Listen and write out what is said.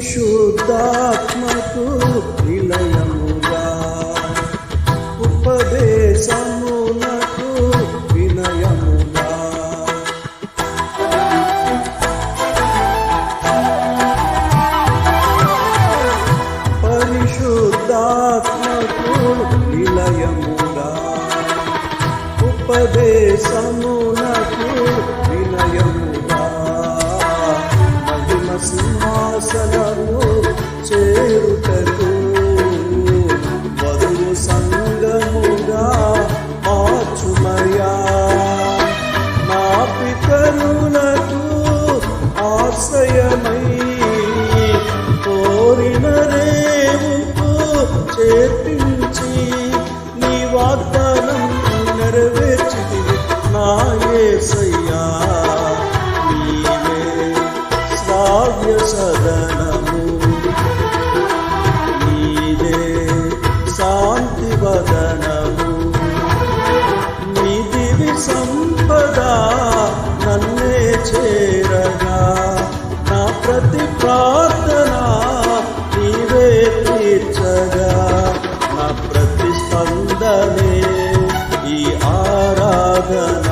పరిశుద్ధాత్మకు నిలయముగా ఉపదేశమునకు వినయముగా. పరిశుద్ధాత్మకు నిలయముగా ఉపదేశమునకు ఆశ్రయమై కోరిన రేవుకు చేర్పించి నీ వాగ్దానం నెరవేర్చి నాయసయ్యా నీవే శ్రావ్య సదనం 나